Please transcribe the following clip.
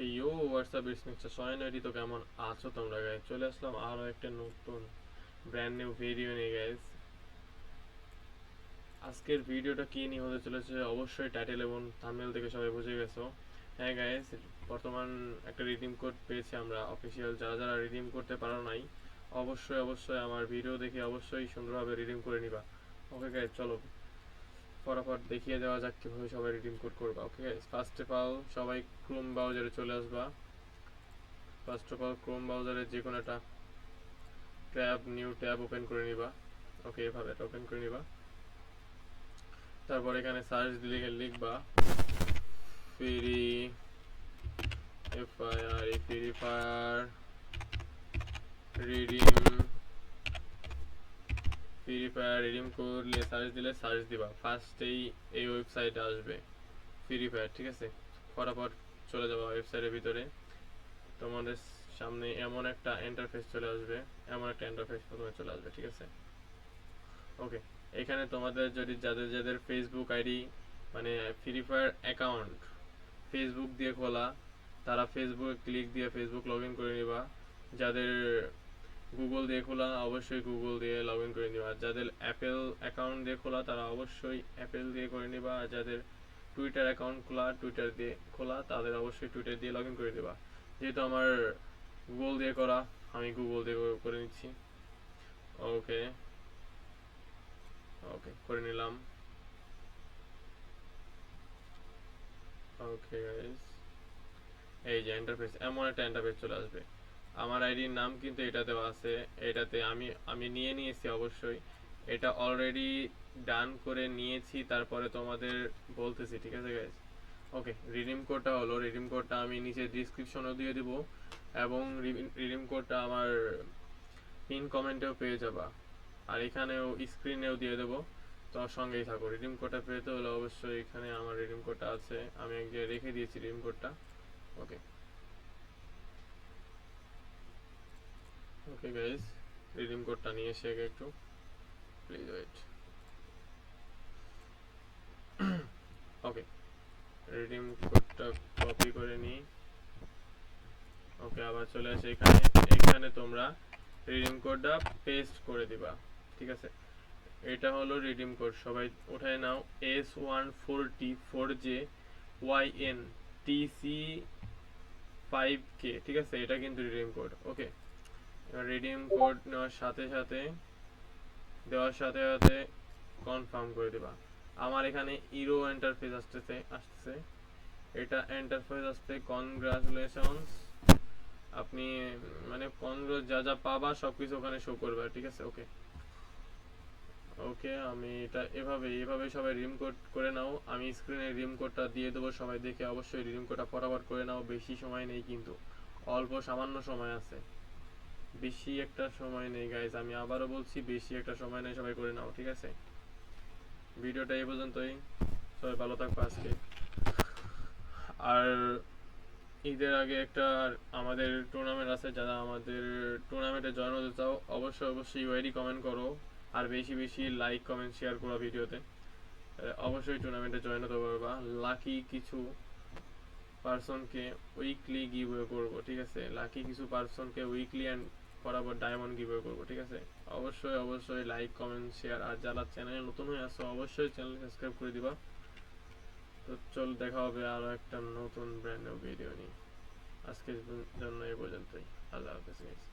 You WhatsApp বিজনেসটা সয় নয়টি তো কেমন আছো তোমরা গাইজ চলে আসলাম আরও একটা নতুন ব্র্যান্ড নিউ ভিডিও নিয়ে গাইজ আজকের ভিডিওটা কি নিয়ে হতে চলেছে? অবশ্যই টাইটেল এবং থাম্বনেল থেকে সবাই বুঝে গেছো। হ্যাঁ গাইজ বর্তমান একটা রিডিম কোড পেয়েছি আমরা। অফিসিয়াল যারা যারা রিডিম করতে পারো নাই, অবশ্যই অবশ্যই আমার ভিডিও দেখে অবশ্যই সুন্দরভাবে রিডিম করে নিবা। ওকে গাইজ চলো। ফটাফট দেখিয়ে দেওয়া যাক কীভাবে সবাই রিডিম কোড করবা ওকে ফার্স্ট অফ অল সবাই ক্রোম ব্রাউজারে চলে আসবা। ফার্স্ট অফ অল ক্রোম ব্রাউজারে যে কোনো একটা ট্যাব নিউ ট্যাব ওপেন করে নিবা। ওকে এভাবে এটা ওপেন করে নিবা। তারপর এখানে সার্চ দিলে লিখবা free FIR I free fire redeem free fire, redeem করলে সার্চ দিলে সার্চ দিবা। ফার্স্টেই এই ওয়েবসাইটে আসবে ফ্রি ফায়ার, ঠিক আছে? ফটাফট চলে যাবা ওয়েবসাইটের ভিতরে। তোমাদের সামনে এমন একটা ইন্টারফেস চলে আসবে, এমন একটা ইন্টারফেস প্রথমে চলে আসবে, ঠিক আছে? ওকে এখানে তোমাদের যদি, যাদের যাদের ফেসবুক আইডি মানে ফ্রি ফায়ার অ্যাকাউন্ট ফেসবুক দিয়ে খোলা, তারা ফেসবুকে ক্লিক দিয়ে ফেসবুক লগ ইন করে নিবা। যাদের গুগল দিয়ে খোলা, অবশ্যই গুগল দিয়ে লগ ইন করে নিবা। যাদের অ্যাপেল অ্যাকাউন্ট দিয়ে খোলা, তারা অবশ্যই অ্যাপেল দিয়ে করে নিবা। আর যাদের টুইটার অ্যাকাউন্ট খোলা টুইটার দিয়ে খোলা, তাদের অবশ্যই টুইটার দিয়ে লগ ইন করে দেবা যেহেতু আমার গুগল দিয়ে করা, আমি গুগল দিয়ে করে- নিচ্ছি। ওকে ওকে করে নিলাম। ওকে এই যে ইন্টারফেস এমন একটা ইন্টারফেস চলে আসবে। আমার আইডির নাম কিন্তু এটা দেওয়া আছে। এটাতে আমি আমি নিয়ে নিয়েছি অবশ্যই। এটা অলরেডি ডান করে নিয়েছি, তারপরে তোমাদের বলতেছি, ঠিক আছে গাইস ওকে রিডিম কোডটা হলো রিডিম কোডটা আমি নিচে ডিসক্রিপশনেও দিয়ে দিব এবং রিডিম কোডটা আমার পিন কমেন্টেও পেয়ে যাবা। আর এখানেও স্ক্রিনেও দিয়ে দেবো। তোমার সঙ্গেই থাকো। রিডিম কোডটা পেতে হলে অবশ্যই এখানে আমার রিডিম কোডটা আছে। আমি এক জায়গায় রেখে দিয়েছি রিডিম কোডটা ওকে ওকে গাইস রিডিম কোডটা নিয়ে এসে আগে একটু প্লিজ ওয়েট ওকে রিডিম কোডটা কপি করে নিই। ওকে আবার চলে আসে এখানে। এখানে তোমরা রিডিম কোডটা পেস্ট করে দিবা। ঠিক আছে? এটা হলো রিডিম কোড সবাই উঠায় নাও। S one four T four J Y N T C five K ঠিক আছে? এটা কিন্তু redeem code okay redeem code নেওয়ার সাথে সাথে, দেওয়ার সাথে সাথে কনফার্ম করে দিবা। আমার এখানে ইরো ইন্টারফেস আসতেছে আসতেছে। এটা ইন্টারফেস আসতে কনগ্রাচুলেশনস আপনি মানে কনগ্র যা যা পাবা সবকিছু ওখানে শো করবে, ঠিক আছে? ওকে ওকে আমি এটা এভাবে এভাবে সবাই রিম কোড করে নাও। আমি স্ক্রিনে রিম কোডটা দিয়ে দেবো, সবাই দেখে অবশ্যই রিম কোডটা ফটাফট করে নাও। বেশি সময় নেই কিন্তু, অল্প সামান্য সময় আছে। বেশি একটা সময় নেই গাইজ আমি আবারও বলছি, বেশি একটা সময় নেই, সবাই করে নাও, ঠিক আছে? ভিডিওটা এই পর্যন্তই। সবাই ভালো থাকব আজকে। আর ঈদের আগে একটা আমাদের টুর্নামেন্ট আছে, যারা আমাদের টুর্নামেন্টে জয়েন হতে চাও, অবশ্যই অবশ্যই ওয়াইডি কমেন্ট করো। আর বেশি বেশি লাইক কমেন্ট শেয়ার করো ভিডিওতে। অবশ্যই টুর্নামেন্টে জয়েন হতে পারবা। লাকি কিছু পার্সনকে উইকলি গিভ করব, ঠিক আছে? লাকি কিছু পার্সনকে উইকলি অ্যান্ড বরাবর ডায়মন্ড গিভওয়ে করব, ঠিক আছে? অবশ্যই অবশ্যই লাইক কমেন্ট শেয়ার আর যারা চ্যানেলে নতুন হয়ে আসো অবশ্যই চ্যানেল সাবস্ক্রাইব করে দিবা। তো চল, দেখা হবে আরও একটা নতুন ব্র্যান্ড ভিডিও নিয়ে। আজকের জন্য এই পর্যন্তই। আল্লাহ হাফেজ.